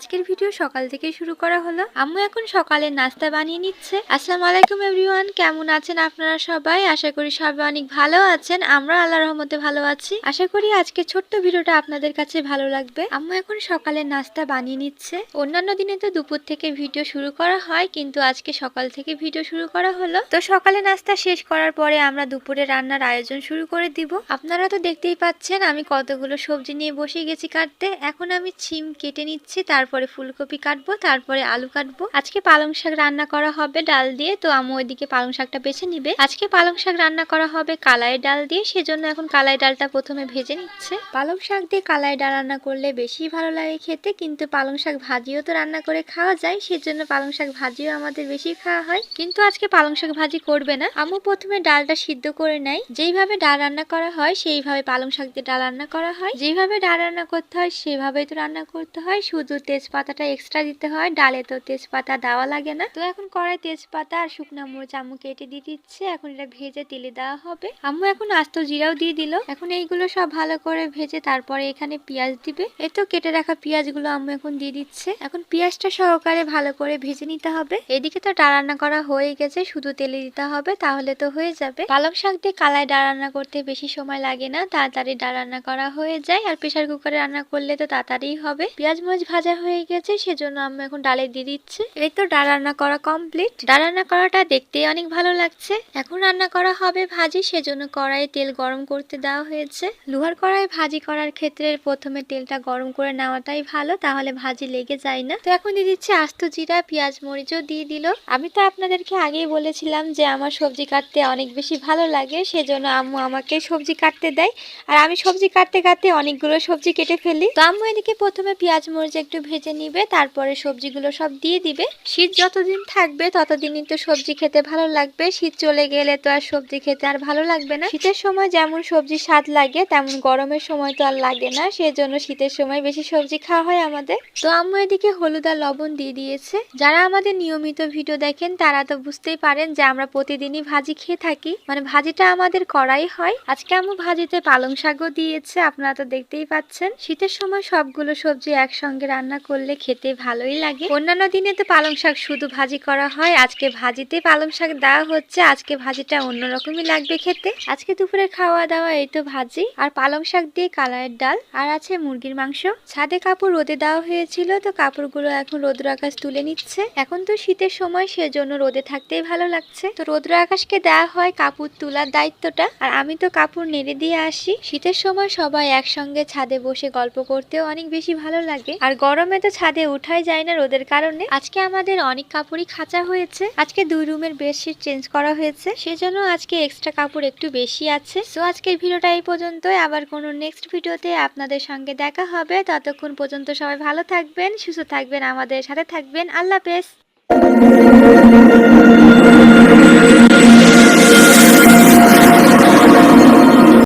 আজকের ভিডিও সকাল থেকে শুরু করা হলো। আম্মু এখন সকালের নাস্তা বানিয়ে নিচ্ছে। আসসালামু আলাইকুম এভরিওয়ান কেমন আছেন আপনারা সবাই? আশা করি সবাই অনেক ভালো আছেন। আমরা আল্লাহ রহমতে ভালো আছি। আশা করি আজকে ছোট্ট ভিডিওটা আপনাদের কাছে ভালো লাগবে। আম্মু এখন সকালের নাস্তা বানিয়ে নিচ্ছে। অন্যান্য দিনে তো দুপুর থেকে ভিডিও শুরু করা হয়, কিন্তু আজকে সকাল থেকে ভিডিও শুরু করা হলো। তো সকালে নাস্তা শেষ করার পরে আমরা দুপুরে রান্নার আয়োজন শুরু করে দিব। আপনারা তো দেখতেই পাচ্ছেন, আমি কতগুলো সবজি নিয়ে বসে গেছি কাটতে। এখন আমি ছিম কেটে নিচ্ছি, তারপরে ফুলকপি কাটবো, তারপরে আলু কাটবো। আজকে পালং শাক রান্না করা হবে ডাল দিয়ে, তো আমি ওইদিকে পালং শাকটা বেছে নিবে। আজকে পালং শাক রান্না করা হবে কালাই ডাল দিয়ে, সেজন্য এখন কালাই ডালটা প্রথমে ভেজে নিচ্ছে। পালং শাক দিয়ে কালাই ডাল রান্না করলে বেশি ভালো লাগে খেতে, কিন্তু পালং শাক ভাজিও তো রান্না করে খাওয়া যায়, সেজন্য পালং শাক ভাজিও আমাদের বেশি খাওয়া হয়। কিন্তু আজকে পালং শাক ভাজি করবে না। আম্মু প্রথমে ডালটা সিদ্ধ করে নেয়। যেইভাবে ডাল রান্না করা হয়, সেইভাবে পালং শাক দিয়ে ডাল রান্না করা হয়। যেভাবে ডাল রান্না করতে হয়, সেভাবেই তো রান্না করতে হয়। শুধু তেজপাতাটা এক্সট্রা দিতে হয়, ডালে তো তেজপাতা দেওয়া লাগে না। তো এখন কড়াই তেজপাতা আর শুকনা মরিচ আম্মু কেটে দিয়ে দিচ্ছে, এখন এটা ভেজে তেলে দেওয়া হবে। আম্মু এখন আস্ত জিরাও দিয়ে দিল। এখন এইগুলো সব ভালো করে ভেজে তারপরে এখানে পেঁয়াজ দিবে। এই তো কেটে রাখা পেঁয়াজগুলো আম্মু এখন দিয়ে দিচ্ছে। এখন পেঁয়াজটা সহকারে ভালো করে ভেজে নিতে হবে। এদিকে তো ডাল রান্না করা হয়ে গেছে, শুধু তেলে দিতে হবে, তাহলে তো হয়ে যাবে। পালং শাক দিয়ে কালাই ডাল রান্না করতে বেশি সময় লাগে না, তাড়াতাড়ি ডাল রান্না করা হয়ে যায়। আর প্রেশার কুকারে রান্না করলে তো তাড়াতাড়ি হবে। পেঁয়াজ মরিচ ভাজা হয়ে গেছে সেজন্য আমি এখন ডালে দিয়ে দিচ্ছে। এই তো ডাল রান্না করা কমপ্লিট ডাল রান্না করাটা দেখতে অনেক ভালো লাগছে। এখন রান্না করা হবে ভাজি সেজন্য কড়াই তেল গরম করতে দেওয়া হয়েছে। লোহার কড়াই ভাজি করার ক্ষেত্রে প্রথমে তেলটা গরম করে নেওয়াটাই ভালো তাহলে ভাজি লেগে যায় না। তো এখন দিয়ে দিচ্ছি আস্ত জিরা পেঁয়াজ মরিচও দিয়ে দিল। আমি তো আপনাদেরকে আগেই বলেছিলাম যে আমার সবজি কাটতে অনেক বেশি ভালো লাগে সেজন্য আম্মু আমাকে সবজি কাটতে দেয়। আর আমি সবজি কাটতে কাটতে অনেকগুলো সবজি কেটে ফেলি। তো আম্মু এদিকে প্রথমে পেঁয়াজ মরিচ একটু ভেজে নিবে, তারপরে সবজিগুলো সব দিয়ে দিবে। শীত যতদিন থাকবে, ততদিনই তো সবজি খেতে ভালো লাগবে। শীত চলে গেলে তো আর সবজি খেতে আর ভালো লাগবে না। শীতের সময় যেমন সবজি স্বাদ লাগে, তেমন গরমের সময় তো আর লাগে না। সেজন্য শীতের সময় বেশি সবজি খাওয়া হয় আমাদের। তো আম্মু এদিকে হলুদ আর লবণ দিয়ে দিয়েছে। যারা আমাদের নিয়মিত ভিডিও দেখেন, তারা তো বুঝতেই পারেন যে আমরা প্রতিদিনই ভাজি খেয়ে থাকি। মানে ভাজিটা আমাদের করাই হয়। আজকে আম্মু ভাজিতে পালং শাকও দিয়েছে, আপনারা তো দেখতেই পাচ্ছেন। শীতের সময় সবগুলো সবজি একসঙ্গে রান্না করলে খেতে ভালোই লাগে। অন্যান্য দিনে তো পালং শাক শুধু ভাজি করা হয়। আজকে ভাজিতে পালং শাক দেওয়া হচ্ছে। আজকে ভাজিটা অন্যরকমই লাগবে খেতে। আজকে দুপুরে খাওয়া দাওয়া এই তো ভাজি। আর পালং শাক দিয়ে কালারের ডাল। আর আছে মুরগির মাংস। ছাদে কাপড় রোদে দেওয়া হয়েছিল, তো কাপড়গুলো এখন রোদ্র আকাশ তুলে নিচ্ছে। এখন তো শীতের সময়, সেজন্য রোদে থাকতেই ভালো লাগছে। তো রোদ্র আকাশকে দেওয়া হয় কাপড় তোলার দায়িত্বটা। আর আমি তো কাপড় নেড়ে দিয়ে আসি। শীতের সময় সবাই একসঙ্গে ছাদে বসে গল্প করতেও অনেক বেশি ভালো লাগে। আর গরমে তো ছাদে উঠাই যায় না রোদের কারণে? আজকে আমাদের অনেক কাপড়ই খাঁচা হয়েছে। আজকে দুই রুমের বেডশিট চেঞ্জ করা হয়েছে। সেজন্য আজকে এক্সট্রা কাপড় একটু বেশি আছে। সো আজকের ভিডিওটা এই পর্যন্তই। আবার কোনো নেক্সট ভিডিওতে আপনাদের সঙ্গে দেখা হবে। ততক্ষণ পর্যন্ত সবাই ভালো থাকবেন, সুস্থ থাকবেন, আমাদের সাথে থাকবেন। আল্লাহ হাফেজ।